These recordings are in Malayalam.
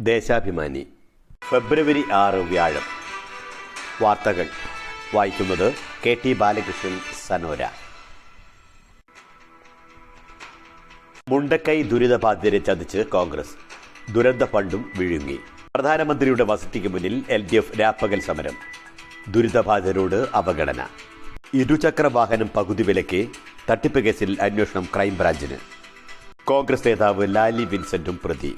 ദേശാഭിമാനി. ഫെബ്രുവരി ആറ് വ്യാഴം. വാർത്തകൾ. വായിക്കുന്നത് കെ ടി ബാലകൃഷ്ണൻ സനോര. മുണ്ടക്കൈ ദുരിതബാധിതരെ ചതിച്ച് കോൺഗ്രസ്. ദുരന്ത ഫണ്ടും വിഴുങ്ങി. പ്രധാനമന്ത്രിയുടെ വസതിക്ക് മുന്നിൽ എൽ ഡി എഫ് രാപ്പകൽ സമരം. ദുരിതബാധിതരോട് അവഗണന. ഇരുചക്ര വാഹനം പകുതി വിലക്ക് തട്ടിപ്പ് കേസിൽ അന്വേഷണം ക്രൈംബ്രാഞ്ചിന്. കോൺഗ്രസ് നേതാവ് ലാലി വിൻസെന്റും പ്രതി.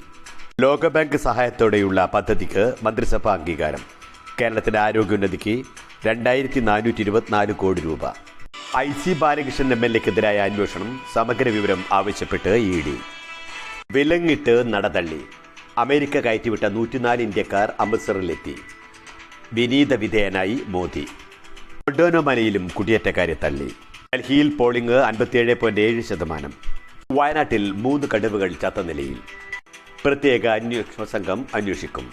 ലോകബാങ്ക് സഹായത്തോടെയുള്ള പദ്ധതിക്ക് മന്ത്രിസഭ അംഗീകാരം. കേരളത്തിന്റെ ആരോഗ്യോന്നതിക്ക് രണ്ടായിരത്തി നാനൂറ്റി ഇരുപത്തിനാല് കോടി രൂപ. I C Balakrishnan M L എക്കെതിരായ അന്വേഷണം സമഗ്ര വിവരം ആവശ്യപ്പെട്ട് ഇ ഡി. വിലങ്ങിട്ട് നടതള്ളി. അമേരിക്ക കയറ്റിവിട്ട നൂറ്റിനാല് ഇന്ത്യക്കാർ അമൃത്സറിലെത്തി. വിനീത വിധേയനായി മോദി. ഒഡോനോമലയിലും കുടിയേറ്റക്കാരെ തള്ളി. ഡൽഹിയിൽ പോളിംഗ് അൻപത്തിയേഴ് പോയിന്റ് ഏഴ് ശതമാനം. വയനാട്ടിൽ മൂന്ന് കടുവകൾ ചത്ത നിലയിൽ. പ്രത്യേക അന്വേഷണ സംഘം അന്വേഷിക്കും.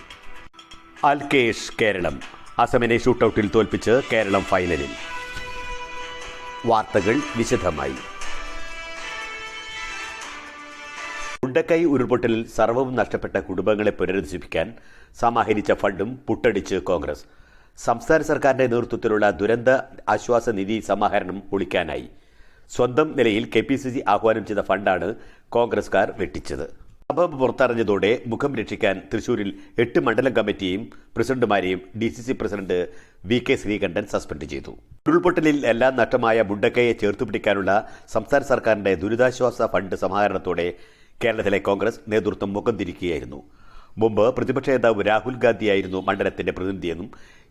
അൽകേഷ് കേരളം. അസമിനെ ഷൂട്ടൌട്ടിൽ തോൽപ്പിച്ച് കേരളം ഫൈനലിൽ. വാർത്തകൾ വിശദമായി. മുണ്ടക്കൈ ഉരുൾപൊട്ടലിൽ സർവവും നഷ്ടപ്പെട്ട കുടുംബങ്ങളെ പുനരധിവസിപ്പിക്കാൻ സമാഹരിച്ച ഫണ്ടും പുട്ടടിച്ച് കോൺഗ്രസ്. സംസ്ഥാന സർക്കാരിന്റെ നേതൃത്വത്തിലുള്ള ദുരന്ത ആശ്വാസ നിധി സമാഹരണം പൊളിക്കാനായി സ്വന്തം നിലയിൽ കെ പി സി സി ആഹ്വാനം ചെയ്ത ഫണ്ടാണ് കോൺഗ്രസ്കാർ വെട്ടിച്ചത്. സംഭവം പുറത്തറിഞ്ഞതോടെ മുഖം രക്ഷിക്കാൻ തൃശൂരിൽ എട്ട് മണ്ഡലം കമ്മിറ്റിയും പ്രസിഡന്റുമാരെയും D C C president V K Sreekandan suspend ചെയ്തു. ഉരുൾപൊട്ടലിൽ എല്ലാം നഷ്ടമായ മുണ്ടക്കയെ ചേർത്തുപിടിക്കാനുള്ള സംസ്ഥാന സർക്കാരിന്റെ ദുരിതാശ്വാസ ഫണ്ട് സമാഹരണത്തോടെ കേരളത്തിലെ കോൺഗ്രസ് നേതൃത്വം മുഖം തിരിക്കുകയായിരുന്നു. മുമ്പ് പ്രതിപക്ഷ നേതാവ് രാഹുൽ ഗാന്ധിയായിരുന്നു മണ്ഡലത്തിന്റെ പ്രതിനിധിയെന്നും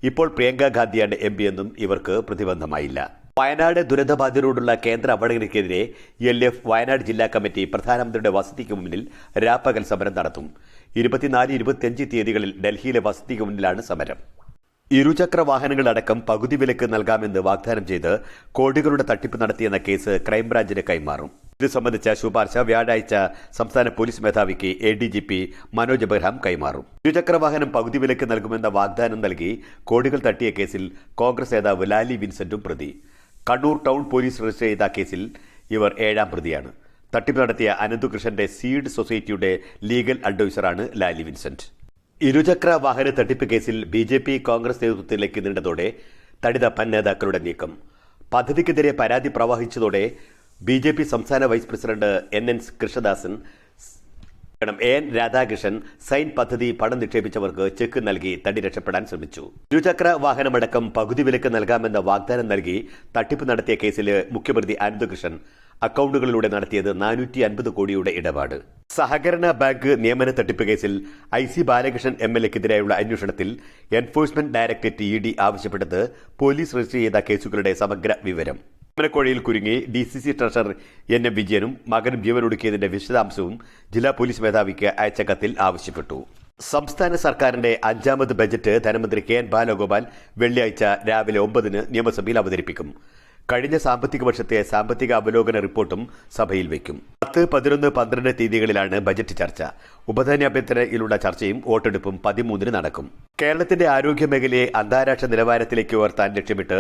ഇപ്പോൾ പ്രിയങ്ക ഗാന്ധിയാണ് എം എന്നും ഇവർക്ക് പ്രതിബന്ധമായില്ല. വയനാട് ദുരന്തബാധിതരോടുള്ള കേന്ദ്ര അവഗണനയ്ക്കെതിരെ എൽ എഫ് വയനാട് ജില്ലാ കമ്മിറ്റി പ്രധാനമന്ത്രിയുടെ വസതിക്ക് മുന്നിൽ രാപ്പകൽ സമരം നടത്തും. ഇരുപത്തിനാല് ഇരുപത്തിയഞ്ച് തീയതികളിൽ ഡൽഹിയിലെ വസതിക്ക് മുന്നിലാണ് സമരം. ഇരുചക്ര വാഹനങ്ങളടക്കം പകുതി വിലക്ക് നൽകാമെന്ന് വാഗ്ദാനം ചെയ്ത് കോടികളുടെ തട്ടിപ്പ് നടത്തിയെന്ന കേസ് ക്രൈംബ്രാഞ്ചിന് കൈമാറും. ഇത് സംബന്ധിച്ച ശുപാർശ വ്യാഴാഴ്ച സംസ്ഥാന പോലീസ് മേധാവിക്ക് A D G P Manoj Abraham കൈമാറും. ഇരുചക്ര വാഹനം പകുതി വിലക്ക് നൽകുമെന്ന വാഗ്ദാനം നൽകി കോടികൾ തട്ടിയ കേസിൽ കോൺഗ്രസ് നേതാവ് ലാലി വിൻസെന്റും പ്രതി. കണ്ണൂർ ടൗൺ പോലീസ് രജിസ്റ്റർ ചെയ്ത കേസിൽ ഇവർ ഏഴാം പ്രതിയാണ്. തട്ടിപ്പ് നടത്തിയ അനന്തുകൃഷ്ണന്റെ സീഡ് സൊസൈറ്റിയുടെ ലീഗൽ അഡ്വൈസറാണ് ലാലി വിൻസെന്റ്. ഇരുചക്ര വാഹന തട്ടിപ്പ് കേസിൽ ബി ജെ പി കോൺഗ്രസ് നേതൃത്വത്തിലേക്ക് നീണ്ടതോടെ തടിതപ്പൻ നേതാക്കളുടെ നീക്കം. പദ്ധതിക്കെതിരെ പരാതി പ്രവാഹിച്ചതോടെ ബി ജെ പി സംസ്ഥാന vice president N N Krishnadasan ണം എൻ. രാധാകൃഷ്ണൻ സൈൻ പദ്ധതി പണം നിക്ഷേപിച്ചവർക്ക് ചെക്ക് നൽകി തടി രക്ഷപ്പെടാൻ ശ്രമിച്ചു. ഇരുചക്ര വാഹനമടക്കം പകുതി വിലക്ക് നൽകാമെന്ന വാഗ്ദാനം നൽകി തട്ടിപ്പ് നടത്തിയ കേസിൽ മുഖ്യപ്രതി അനന്തകൃഷ്ണൻ അക്കൗണ്ടുകളിലൂടെ നടത്തിയത് നാനൂറ്റി അൻപത് കോടിയുടെ ഇടപാട്. സഹകരണ ബാങ്ക് നിയമന തട്ടിപ്പ് കേസിൽ I C Balakrishnan M L എക്കെതിരായുള്ള അന്വേഷണത്തിൽ എൻഫോഴ്സ്മെന്റ് ഡയറക്ടറേറ്റ് ഇ ഡി ആവശ്യപ്പെട്ടത് പോലീസ് രജിസ്റ്റർ ചെയ്ത കേസുകളുടെ സമഗ്ര വിവരം. അമരക്കോഴയിൽ കുരുങ്ങി D C C treasurer N M വിജയനും മകനും ജീവനൊടുക്കിയതിന്റെ വിശദാംശവും ജില്ലാ പോലീസ് മേധാവിക്ക് അയച്ച കത്തിൽ ആവശ്യപ്പെട്ടു. സംസ്ഥാന സർക്കാരിന്റെ അഞ്ചാമത് ബജറ്റ് ധനമന്ത്രി കെ എൻ ബാലഗോപാൽ വെള്ളിയാഴ്ച രാവിലെ ഒമ്പതിന് നിയമസഭയിൽ അവതരിപ്പിക്കും. കഴിഞ്ഞ സാമ്പത്തിക വർഷത്തെ സാമ്പത്തിക അവലോകന റിപ്പോർട്ടും സഭയിൽ വയ്ക്കും. പത്ത് പതിനൊന്ന് പന്ത്രണ്ട് തീയതികളിലാണ് ബജറ്റ് ചർച്ച. ഉപധാന്യാഭ്യന്തരയിലുള്ള ചർച്ചയും വോട്ടെടുപ്പും പതിമൂന്നിന് നടക്കും. കേരളത്തിന്റെ ആരോഗ്യ മേഖലയെ അന്താരാഷ്ട്ര നിലവാരത്തിലേക്ക് ഉയർത്താൻ ലക്ഷ്യമിട്ട്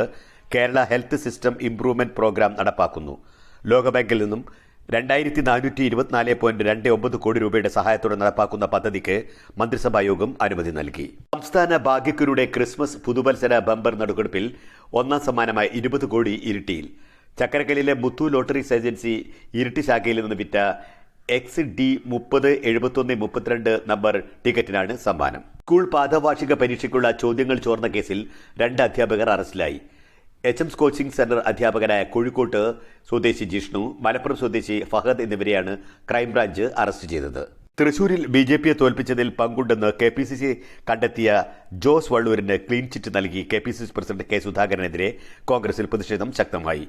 Kerala health system improvement programme നടപ്പാക്കുന്നു. ലോകബാങ്കിൽ നിന്നും രണ്ടായിരത്തി നാനൂറ്റി ഇരുപത്തിനാല് പോയിന്റ് രണ്ട് ഒമ്പത് കോടി രൂപയുടെ സഹായത്തോടെ നടപ്പാക്കുന്ന പദ്ധതിക്ക് മന്ത്രിസഭായോഗം അനുമതി നൽകി. സംസ്ഥാന ഭാഗ്യക്കുരുടെ ക്രിസ്മസ് പുതുവത്സര ബമ്പർ നടുക്കെടുപ്പിൽ ഒന്നാം സമ്മാനമായി ഇരുപത് കോടി ഇരിട്ടിയിൽ. ചക്കരക്കല്ലിലെ മുത്തു ലോട്ടറീസ് ഏജൻസി ഇരിട്ടി ശാഖയിൽ നിന്ന് വിറ്റ എക്സ് ഡി മുപ്പത് എഴുപത്തൊന്ന് മുപ്പത്തിരണ്ട് നമ്പർ ടിക്കറ്റിനാണ് സമ്മാനം. സ്കൂൾ പാദവാർഷിക പരീക്ഷയ്ക്കുള്ള ചോദ്യങ്ങൾ ചോർന്ന കേസിൽ രണ്ട് അധ്യാപകർ അറസ്റ്റിലായി. എച്ച് എംസ് കോച്ചിംഗ് സെന്റർ അധ്യാപകനായ കോഴിക്കോട്ട് സ്വദേശി ജിഷ്ണു മലപ്പുറം സ്വദേശി ഫഹദ് എന്നിവരെയാണ് ക്രൈംബ്രാഞ്ച് അറസ്റ്റ് ചെയ്തത്. തൃശൂരിൽ ബി ജെ പിയെ തോൽപ്പിച്ചതിൽ പങ്കുണ്ടെന്ന് കെ പി സി സി കണ്ടെത്തിയ ജോസ് വള്ളൂരിന് ക്ലീൻ ചിറ്റ് നൽകി K P C C president K സുധാകരനെതിരെ കോൺഗ്രസിൽ പ്രതിഷേധം ശക്തമായി.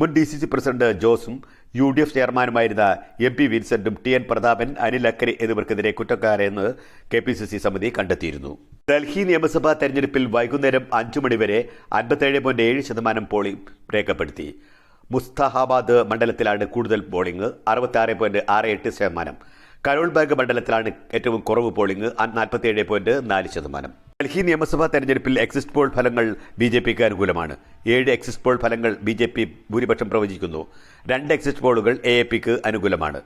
മുൻ ഡി സി സി പ്രസിഡന്റ് ജോസും യു ഡി എഫ് ചെയർമാനുമായിരുന്ന എം പി വിൻസെന്റും ടി എൻ പ്രതാപൻ അനിൽ അക്കരി എന്നിവർക്കെതിരെ കുറ്റക്കാരെന്ന് കെ പി സി സി സമിതി കണ്ടെത്തിയിരുന്നു. ഡൽഹി നിയമസഭാ തെരഞ്ഞെടുപ്പിൽ വൈകുന്നേരം അഞ്ചു മണിവരെ അൻപത്തേഴ് പോയിന്റ് ഏഴ് ശതമാനം പോളിംഗ് രേഖപ്പെടുത്തി. മുസ്തഹാബാദ് മണ്ഡലത്തിലാണ് കൂടുതൽ പോളിംഗ് അറുപത്തി പോയിന്റ് ആറ് എട്ട് ശതമാനം. കരോൾ ബാഗ് മണ്ഡലത്തിലാണ് ഏറ്റവും കുറവ് പോളിംഗ് നാൽപ്പത്തിയേഴ് പോയിന്റ് നാല് ശതമാനം. ഡൽഹി നിയമസഭാ തെരഞ്ഞെടുപ്പിൽ എക്സിറ്റ് പോൾ ഫലങ്ങൾ ബി ജെ പിക്ക് അനുകൂലമാണ്. ഏഴ് എക്സിറ്റ് പോൾ ഫലങ്ങൾ ബി ജെ പി ഭൂരിപക്ഷം പ്രവചിക്കുന്നു. രണ്ട് എക്സിറ്റ് പോളുകൾ എ എ പിക്ക് അനുകൂലമാണ്.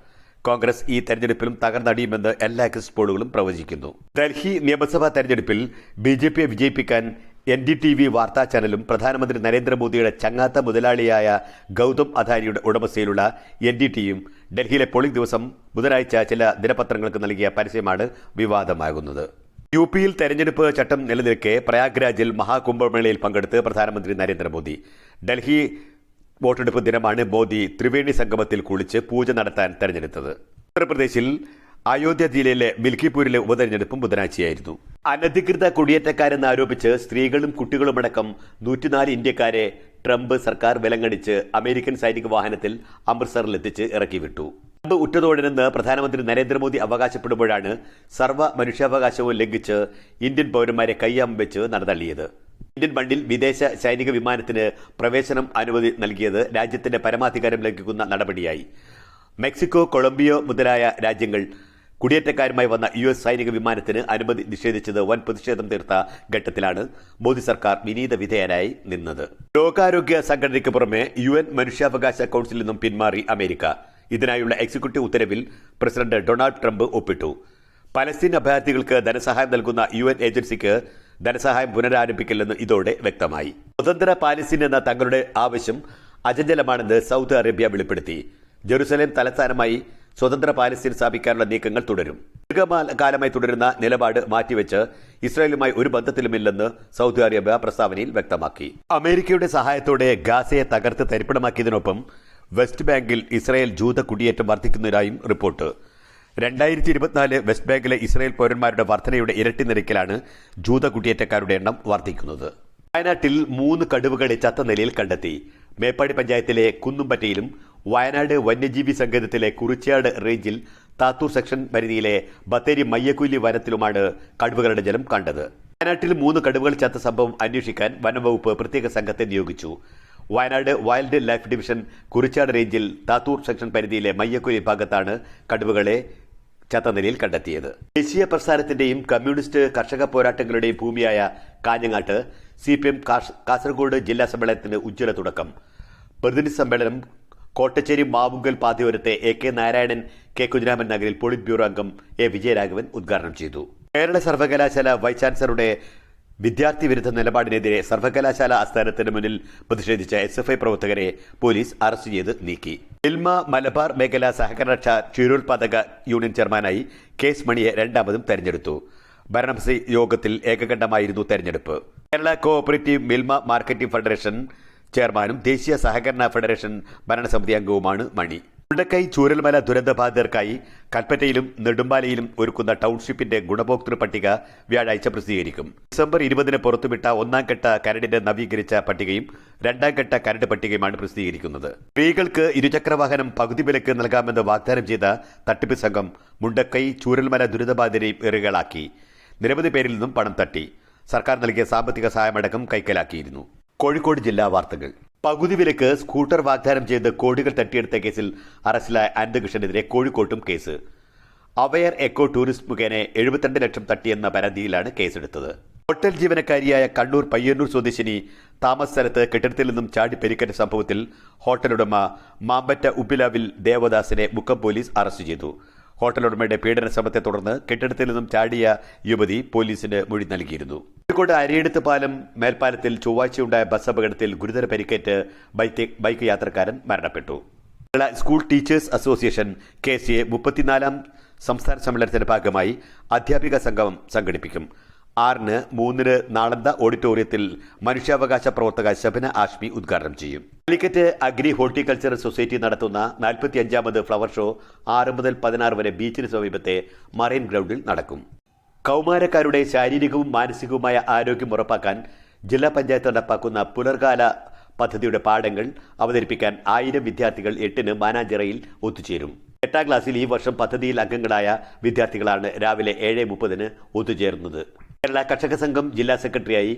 കോൺഗ്രസ് ഈ തെരഞ്ഞെടുപ്പിലും തകർന്നടിയുമെന്ന് എല്ലാ എക്സിറ്റ് പോളുകളും പ്രവചിക്കുന്നു. ഡൽഹി നിയമസഭാ തെരഞ്ഞെടുപ്പിൽ ബി ജെ പിയെ വിജയിപ്പിക്കാൻ എൻ ഡി ടി വി വാർത്താ ചാനലും പ്രധാനമന്ത്രി നരേന്ദ്രമോദിയുടെ ചങ്ങാത്ത മുതലാളിയായ ഗൗതം അദാനിയുടെ ഉടമസ്ഥയിലുള്ള എൻ ഡി ടിയും ഡൽഹിയിലെ പോളിംഗ് ദിവസം ബുധനാഴ്ച ചില ദിനപത്രങ്ങൾക്ക് നൽകിയ പരസ്യമാണ് വിവാദമാകുന്നത്. യു പിയിൽ തെരഞ്ഞെടുപ്പ് ചട്ടം നിലനിൽക്കെ പ്രയാഗ്രാജിൽ മഹാകുംഭമേളയിൽ പങ്കെടുത്ത് പ്രധാനമന്ത്രി നരേന്ദ്രമോദി. ഡൽഹി വോട്ടെടുപ്പ് ദിനമാണ് മോദി ത്രിവേണി സംഗമത്തിൽ കുളിച്ച് പൂജ നടത്താൻ തെരഞ്ഞെടുത്തത്. ഉത്തർപ്രദേശിൽ അയോധ്യ ജില്ലയിലെ മിൽക്കിപൂരിലെ ഉപതെരഞ്ഞെടുപ്പും ബുധനാഴ്ചയായിരുന്നു. അനധികൃത കുടിയേറ്റക്കാരെന്ന് ആരോപിച്ച് സ്ത്രീകളും കുട്ടികളുമടക്കം നൂറ്റിനാല് ഇന്ത്യക്കാരെ ട്രംപ് സർക്കാർ വിലങ്ങടിച്ച് അമേരിക്കൻ സൈനിക വാഹനത്തിൽ അമൃത്സറിൽ അമൃത്സറിലെത്തിച്ച് ഇറക്കിവിട്ടു. ട്രംപ് ഉറ്റതോടനെന്ന് പ്രധാനമന്ത്രി നരേന്ദ്രമോദി അവകാശപ്പെടുമ്പോഴാണ് സർവ മനുഷ്യാവകാശവും ലംഘിച്ച് ഇന്ത്യൻ പൗരന്മാരെ കയ്യാം വെച്ച് നടതള്ളിയത്. ഇന്ത്യൻ മണ്ണിൽ വിദേശ സൈനിക വിമാനത്തിന് പ്രവേശനം അനുമതി നൽകിയത് രാജ്യത്തിന്റെ പരമാധികാരം ലംഘിക്കുന്ന നടപടിയായി. മെക്സിക്കോ കൊളംബിയോ മുതലായ രാജ്യങ്ങൾ കുടിയേറ്റക്കാരുമായി വന്ന യു എസ് സൈനിക വിമാനത്തിന് അനുമതി നിഷേധിച്ചത് വൻ പ്രതിഷേധം തീർത്ത ഘട്ടത്തിലാണ് മോദി സർക്കാർ വിനീത വിധേയനായി നിന്നത്. ലോകാരോഗ്യ സംഘടനയ്ക്ക് പുറമെ യു എൻ മനുഷ്യാവകാശ കൗൺസിലിൽ നിന്നും പിന്മാറി അമേരിക്ക. ഇതിനായുള്ള എക്സിക്യൂട്ടീവ് ഉത്തരവിൽ പ്രസിഡന്റ് ഡൊണാൾഡ് ട്രംപ് ഒപ്പിട്ടു. പലസ്തീൻ അഭയാർത്ഥികൾക്ക് ധനസഹായം നൽകുന്ന യു എൻ ഏജൻസിക്ക് ധനസഹായം പുനരാരംഭിക്കില്ലെന്ന് ഇതോടെ വ്യക്തമായി. സ്വതന്ത്ര പാലസ്തീൻ എന്ന തങ്ങളുടെ ആവശ്യം അചഞ്ചലമാണെന്ന് സൗദി അറേബ്യ വെളിപ്പെടുത്തി. ജെറുസലേം തലസ്ഥാനമായി സ്വതന്ത്ര പാലസ്തീൻ സ്ഥാപിക്കാനുള്ള നീക്കങ്ങൾ തുടരും. ദീർഘകാലമായി തുടരുന്ന നിലപാട് മാറ്റിവെച്ച് ഇസ്രായേലുമായി ഒരു ബന്ധത്തിലുമില്ലെന്ന് സൗദി അറേബ്യ പ്രസ്താവനയിൽ വ്യക്തമാക്കി. അമേരിക്കയുടെ സഹായത്തോടെ ഗാസയെ തകർത്ത് തരിപ്പണമാക്കിയതിനൊപ്പം വെസ്റ്റ് ബാങ്കിൽ ഇസ്രായേൽ ജൂത കുടിയേറ്റം വർദ്ധിക്കുന്നതിനായും റിപ്പോർട്ട്. രണ്ടായിരത്തി ഇരുപത്തിനാല് വെസ്റ്റ് ബാങ്കിലെ ഇസ്രായേൽ പൗരന്മാരുടെ വർധനയുടെ ഇരട്ടി നിരക്കിലാണ് ജൂത കുടിയേറ്റക്കാരുടെ എണ്ണം വർദ്ധിക്കുന്നത് വയനാട്ടിൽ മൂന്ന് കടുവകളെ ചത്ത നിലയിൽ കണ്ടെത്തി. മേപ്പാടി പഞ്ചായത്തിലെ കുന്നുംപറ്റയിലും വയനാട് വന്യജീവി സങ്കേതത്തിലെ കുറിച്യാട് റേഞ്ചിൽ താത്തൂർ സെക്ഷൻ പരിധിയിലെ ബത്തേരി മയ്യക്കുലി വനത്തിലുമാണ് കടുവകളുടെ ജലം കണ്ടത്. വയനാട്ടിൽ മൂന്ന് കടുവകൾ ചത്ത സംഭവം അന്വേഷിക്കാൻ വനംവകുപ്പ് പ്രത്യേക സംഘത്തെ നിയോഗിച്ചു. Wayanad wildlife division Kurichad റേഞ്ചിൽ താത്തൂർ സെക്ഷൻ പരിധിയിലെ മയ്യക്കുലി ഭാഗത്താണ് കടുവകളെ ചത്ത നിലയിൽ കണ്ടെത്തിയത്. ദേശീയ പ്രസ്ഥാനത്തിന്റെയും കമ്മ്യൂണിസ്റ്റ് കർഷക പോരാട്ടങ്ങളുടെയും ഭൂമിയായ കാഞ്ഞങ്ങാട്ട് സി പി എം കാസർഗോഡ് ജില്ലാ സമ്മേളനത്തിന് ഉജ്ജ്വല തുടക്കം. പ്രതിനിധി സമ്മേളനം Kottachery Mavungal പാതയോരത്തെ A K Narayanan K Kunhiraman നഗറിൽ പോളിറ്റ് ബ്യൂറോ അംഗം എ വിജയരാഘവൻ ഉദ്ഘാടനം ചെയ്തു. കേരള സർവകലാശാല വൈസ് ചാൻസലറുടെ വിദ്യാർത്ഥി വിരുദ്ധ നിലപാടിനെതിരെ സർവകലാശാല ആസ്ഥാനത്തിന് മുന്നിൽ പ്രതിഷേധിച്ച എസ് എഫ് ഐ പ്രവർത്തകരെ പോലീസ് അറസ്റ്റ് ചെയ്ത് നീക്കി. ഇൽമ മലബാർ മേഖലാ സഹകരണ ക്ഷീരോത്പാദക യൂണിയൻ ചെയർമാനായി കേസ് മണിയെ രണ്ടാമതും തെരഞ്ഞെടുത്തു. ഭരണസമിതി യോഗത്തിൽ ഏകകണ്ഠമായിരുന്നു തെരഞ്ഞെടുപ്പ്. Kerala cooperative Milma marketing federation ചെയർമാനും ദേശീയ സഹകരണ ഫെഡറേഷൻ ഭരണസമിതി അംഗവുമാണ് മണി. മുണ്ടക്കൈ ചൂരൽമല ദുരന്തബാധിതർക്കായി കൽപ്പറ്റയിലും നെടുമ്പാലയിലും ഒരുക്കുന്ന ടൗൺഷിപ്പിന്റെ ഗുണഭോക്തൃ പട്ടിക വ്യാഴാഴ്ച പ്രസിദ്ധീകരിക്കും. ഡിസംബർ ഇരുപതിന് പുറത്തുവിട്ട ഒന്നാം ഘട്ട കരടിന്റെ നവീകരിച്ച പട്ടികയും രണ്ടാം ഘട്ട കരട് പട്ടികയുമാണ് പ്രസിദ്ധീകരിക്കുന്നത്. സ്ത്രീകൾക്ക് ഇരുചക്രവാഹനം പകുതി വിലക്ക് നൽകാമെന്ന് വാഗ്ദാനം ചെയ്ത തട്ടിപ്പ് സംഘം മുണ്ടക്കൈ ചൂരൽമല ദുരിതബാധിതരെയും ഇറുകളാക്കി നിരവധി പേരിൽ നിന്നും പണം തട്ടി. സർക്കാർ നൽകിയ സാമ്പത്തിക സഹായമടക്കം കൈക്കലാക്കിയിരുന്നു. കോഴിക്കോട് ജില്ലാ വാർത്തകൾ. പകുതി വിലക്ക് സ്കൂട്ടർ വാഗ്ദാനം ചെയ്ത് കോടികൾ തട്ടിയെടുത്ത കേസിൽ അറസ്റ്റിലായ അനന്തകൃഷ്ണനെതിരെ കോഴിക്കോട്ടും കേസ്. അവയർ എക്കോ ടൂറിസ്റ്റ് മുഖേന എഴുപത്തിരണ്ട് ലക്ഷം തട്ടിയെന്ന പരാതിയിലാണ് കേസെടുത്തത്. ഹോട്ടൽ ജീവനക്കാരിയായ കണ്ണൂർ പയ്യന്നൂർ സ്വദേശിനി താമസ സ്ഥലത്ത് കെട്ടിടത്തിൽ നിന്നും ചാടി പരിക്കേറ്റ സംഭവത്തിൽ ഹോട്ടലുടമ മാമ്പറ്റ ഉപ്പിലാവിൽ ദേവദാസിനെ മുക്കം പോലീസ് അറസ്റ്റ് ചെയ്തു. ഹോട്ടലുടമയുടെ പീഡന ശ്രമത്തെ തുടർന്ന് കെട്ടിടത്തിൽ നിന്നും ചാടിയ യുവതി പോലീസിന് മൊഴി നൽകിയിരുന്നു. കോഴിക്കോട് അരിയെടുത്ത് പാലം മേൽപ്പാലത്തിൽ ചൊവ്വാഴ്ചയുണ്ടായ ബസ് അപകടത്തിൽ ഗുരുതര പരിക്കേറ്റ് ബൈക്ക് യാത്രക്കാരൻ മരണപ്പെട്ടു. School teachers association K C A മുപ്പത്തിനാലാം സംസ്ഥാന സമ്മേളനത്തിന്റെ ഭാഗമായി അധ്യാപിക സംഗമം സംഘടിപ്പിക്കും. ആറിന് മൂന്നിന് നാളന്ത ഓഡിറ്റോറിയത്തിൽ മനുഷ്യാവകാശ പ്രവർത്തക ശബന ആഷ്മി ഉദ്ഘാടനം ചെയ്യും. കാലിക്കറ്റ് അഗ്രി ഹോർട്ടിക്കൾച്ചർ സൊസൈറ്റി നടത്തുന്ന നാൽപ്പത്തി അഞ്ചാമത് ഫ്ലവർ ഷോ ആറ് മുതൽ പതിനാറ് വരെ ബീച്ചിന് സമീപത്തെ മറൈൻ ഗ്രൗണ്ടിൽ നടക്കും. കൗമാരക്കാരുടെ ശാരീരികവും മാനസികവുമായ ആരോഗ്യം ഉറപ്പാക്കാൻ ജില്ലാ പഞ്ചായത്ത് നടപ്പാക്കുന്ന പുനർകാല പദ്ധതിയുടെ പാഠങ്ങൾ അവതരിപ്പിക്കാൻ ആയിരം വിദ്യാർത്ഥികൾ എട്ടിന് മാനാഞ്ചിറയിൽ ഒത്തുചേരും. എട്ടാം ക്ലാസ്സിൽ ഈ വർഷം പദ്ധതിയിൽ അംഗങ്ങളായ വിദ്യാർത്ഥികളാണ് രാവിലെ ഏഴ് മുപ്പതിന് ഒത്തുചേർന്നത്. കേരള കർഷക സംഘം ജില്ലാ സെക്രട്ടറിയായി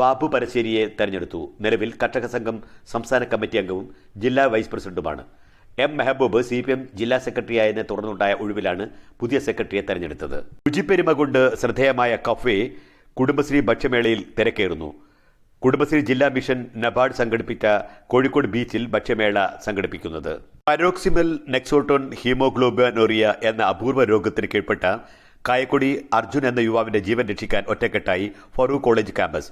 ബാബു പരശ്ശേരിയെ തെരഞ്ഞെടുത്തു. നിലവിൽ കർഷക സംഘം സംസ്ഥാന കമ്മിറ്റി അംഗവും ജില്ലാ vice പ്രസിഡന്റുമാണ്. M Mehboob C P M ജില്ലാ സെക്രട്ടറിയായതിനെ തുടർന്നുണ്ടായ ഒഴിവിലാണ് പുതിയ സെക്രട്ടറിയെ തെരഞ്ഞെടുത്തത്. രുചിപ്പെരുമ കൊണ്ട് ശ്രദ്ധേയമായ കഫേ കുടുംബശ്രീ ഭക്ഷ്യമേളയിൽ തിരക്കേറുന്നു. കുടുംബശ്രീ ജില്ലാ മിഷൻ നബാർഡ് സംഘടിപ്പിച്ച കോഴിക്കോട് ബീച്ചിൽ ഭക്ഷ്യമേള സംഘടിപ്പിക്കുന്നത്. പരോക്സിമൽ നെക്സോട്ടോൺ ഹീമോഗ്ലോബിനോറിയ എന്ന അപൂർവ രോഗത്തിന് കീഴ്പ്പെട്ട കായക്കൊടി അർജുൻ എന്ന യുവാവിന്റെ ജീവൻ രക്ഷിക്കാൻ ഒറ്റക്കെട്ടായി ഫറൂഖ് കോളേജ് ക്യാമ്പസ്.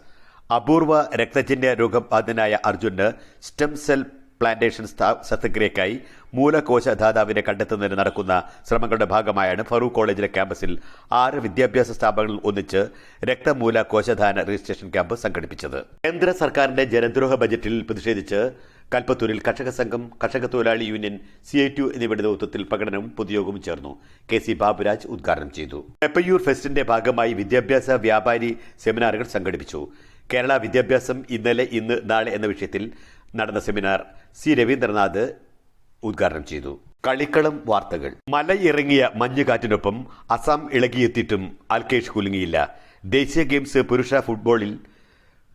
അപൂർവ രക്തജന്യ രോഗബാധിതനായ അർജുന് സ്റ്റെം സെൽ പ്ലാന്റേഷൻ സത്യക്രിയക്കായി മൂലകോശ മൂലകോശദാതാവിനെ കണ്ടെത്തുന്നതിന് നടക്കുന്ന ശ്രമങ്ങളുടെ ഭാഗമായാണ് ഫറൂഖ് കോളേജിലെ ക്യാമ്പസിൽ ആറ് വിദ്യാഭ്യാസ സ്ഥാപനങ്ങൾ ഒന്നിച്ച് രക്തമൂല കോശദാന രജിസ്ട്രേഷൻ ക്യാമ്പ് സംഘടിപ്പിച്ചത്. കേന്ദ്ര സർക്കാരിന്റെ ജനദ്രോഹ ബജറ്റിൽ പ്രതിഷേധിച്ച് കൽപ്പത്തൂരിൽ കർഷക സംഘം കർഷക തൊഴിലാളി യൂണിയൻ സി ഐ ടി എന്നിവയുടെ നേതൃത്വത്തിൽ പ്രകടനവും പൊതുയോഗവും ചേർന്നു. കെ സി ബാബുരാജ് ഉദ്ഘാടനം ചെയ്തു. പെപ്പയ്യൂർ ഫെസ്റ്റിന്റെ ഭാഗമായി വിദ്യാഭ്യാസ വ്യാപാരി സെമിനാറുകൾ സംഘടിപ്പിച്ചു. കേരള വിദ്യാഭ്യാസം ഇന്നലെ ഇന്ന് നാളെ എന്ന വിഷയത്തിൽ നടന്ന സെമിനാർ സി രവീന്ദ്രനാഥ് ഉദ്ഘാടനം ചെയ്തു. കളിക്കളം വാർത്തകൾ. മലയിറങ്ങിയ മഞ്ഞുകാറ്റിനൊപ്പം അസം ഇളകിയെത്തിയിട്ടും അൽകേഷ് കുലുങ്ങിയില്ല. ദേശീയ ഗെയിംസ് പുരുഷ ഫുട്ബോളിൽ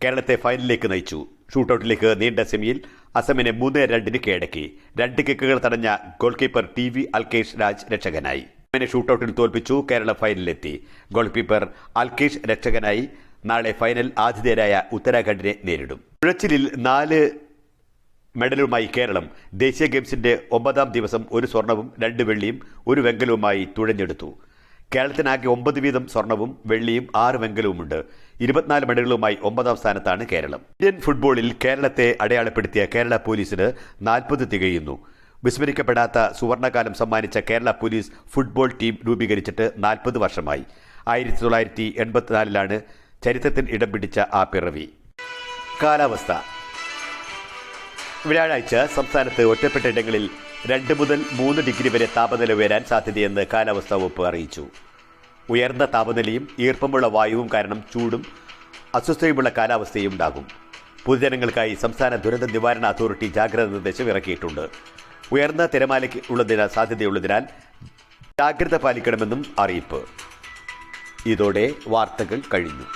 കേരളത്തെ ഫൈനലിലേക്ക് നയിച്ചു. ഷൂട്ടൌട്ടിലേക്ക് നീണ്ട സെമിയിൽ അസമിനെ മൂന്ന് രണ്ടിന് കീഴടക്കി. രണ്ട് കിക്കുകൾ തടഞ്ഞ goalkeeper T V Alkesh Raj രക്ഷകനായി. അസമിനെ ഷൂട്ടൌട്ടിൽ തോൽപ്പിച്ചു കേരള ഫൈനലിലെത്തി. ഗോൾ കീപ്പർ അൽകേഷ് രക്ഷകനായി നാളെ ഫൈനൽ ആതിഥേയരായ ഉത്തരാഖണ്ഡിനെ നേരിടും. ഉഴച്ചിലിൽ നാല് മെഡലുമായി കേരളം ദേശീയ ഗെയിംസിന്റെ ഒമ്പതാം ദിവസം ഒരു സ്വർണവും രണ്ട് വെള്ളിയും ഒരു വെങ്കലവുമായി തുഴഞ്ഞെടുത്തു. കേരളത്തിനാകെ ഒമ്പത് വീതം സ്വർണവും വെള്ളിയും ആറ് വെങ്കലവുമുണ്ട്. ഇരുപത്തിനാല് മെഡലുകളുമായി ഒമ്പതാം സ്ഥാനത്താണ് കേരളം. ഇന്ത്യൻ ഫുട്ബോളിൽ കേരളത്തെ അടയാളപ്പെടുത്തിയ കേരള പോലീസിന് നാൽപ്പത് തികയുന്നു. വിസ്മരിക്കപ്പെടാത്ത സുവർണകാലം സമ്മാനിച്ച കേരള പോലീസ് ഫുട്ബോൾ ടീം രൂപീകരിച്ചിട്ട് നാൽപ്പത് വർഷമായി. ആയിരത്തി തൊള്ളായിരത്തി എൺപത്തിനാലിലാണ് ചരിത്രത്തിൽ ഇടം പിടിച്ച ആ പിറവി. കാലാവസ്ഥ. വ്യാഴാഴ്ച സംസ്ഥാനത്ത് ഒറ്റപ്പെട്ട ഇടങ്ങളിൽ രണ്ട് മുതൽ മൂന്ന് ഡിഗ്രി വരെ താപനില ഉയരാൻ സാധ്യതയെന്ന് കാലാവസ്ഥാ വകുപ്പ് അറിയിച്ചു. ഉയർന്ന താപനിലയും ഈർപ്പമുള്ള വായുവും കാരണം ചൂടും അസ്വസ്ഥയുമുള്ള കാലാവസ്ഥയും ഉണ്ടാകും. പൊതുജനങ്ങൾക്കായി സംസ്ഥാന ദുരന്ത നിവാരണ അതോറിറ്റി ജാഗ്രത നിർദ്ദേശം ഇറക്കിയിട്ടുണ്ട്. ഉയർന്ന തിരമാലയ്ക്ക് ഉള്ളതിനാൽ സാധ്യതയുള്ളതിനാൽ ജാഗ്രത പാലിക്കണമെന്നും അറിയിപ്പ്. ഇതോടെ വാർത്തകൾ കഴിഞ്ഞു.